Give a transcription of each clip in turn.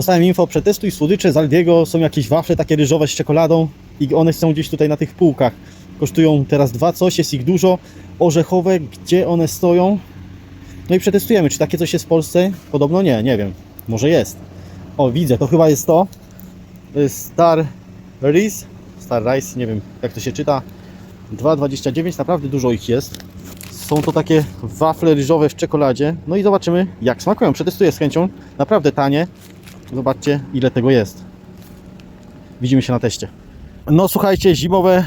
Dostałem info, przetestuj słodycze z Aldiego, są jakieś wafle takie ryżowe z czekoladą i one są gdzieś tutaj na tych półkach. Kosztują teraz dwa coś, jest ich dużo. Orzechowe, gdzie one stoją? No i przetestujemy, czy takie coś jest w Polsce? Podobno nie, nie wiem. Może jest. O, widzę, to chyba jest to. Star Rice. Star Rice, nie wiem jak to się czyta. 2,29, naprawdę dużo ich jest. Są to takie wafle ryżowe w czekoladzie. No i zobaczymy jak smakują. Przetestuję z chęcią. Naprawdę tanie. Zobaczcie ile tego jest. Widzimy się na teście. No słuchajcie, zimowe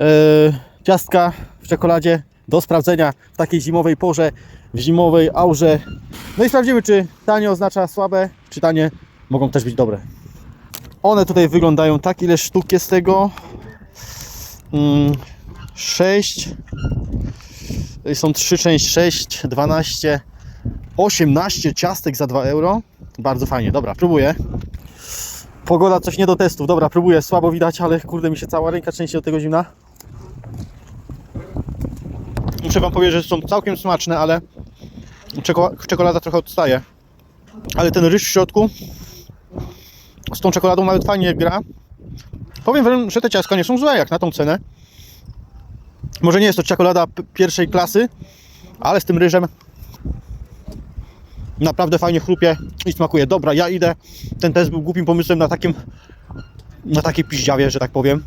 e, ciastka w czekoladzie do sprawdzenia w takiej zimowej porze, w zimowej aurze. No i sprawdzimy, czy tanie oznacza słabe, czy tanie mogą też być dobre. One tutaj wyglądają tak, ile sztuk jest tego? Mm, 6. Są 3 część 6, 12, 18 ciastek za 2 euro. Bardzo fajnie, dobra, próbuję. Pogoda coś nie do testów, dobra, próbuję, słabo widać, ale kurde mi się cała ręka trzęsie od tego zimna. Muszę Wam powiedzieć, że są całkiem smaczne, ale czeko- czekolada trochę odstaje. Ale ten ryż w środku z tą czekoladą nawet fajnie gra. Powiem Wam, że te ciastka nie są złe jak na tą cenę. Może nie jest to czekolada pierwszej klasy, ale z tym ryżem naprawdę fajnie chrupie i smakuje. Dobra, ja idę. Ten test był głupim pomysłem na takim na takiej piździawie, że tak powiem.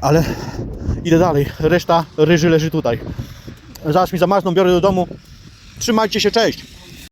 Ale idę dalej. Reszta ryży leży tutaj. Zaraz mi zamarzną, biorę do domu. Trzymajcie się, cześć!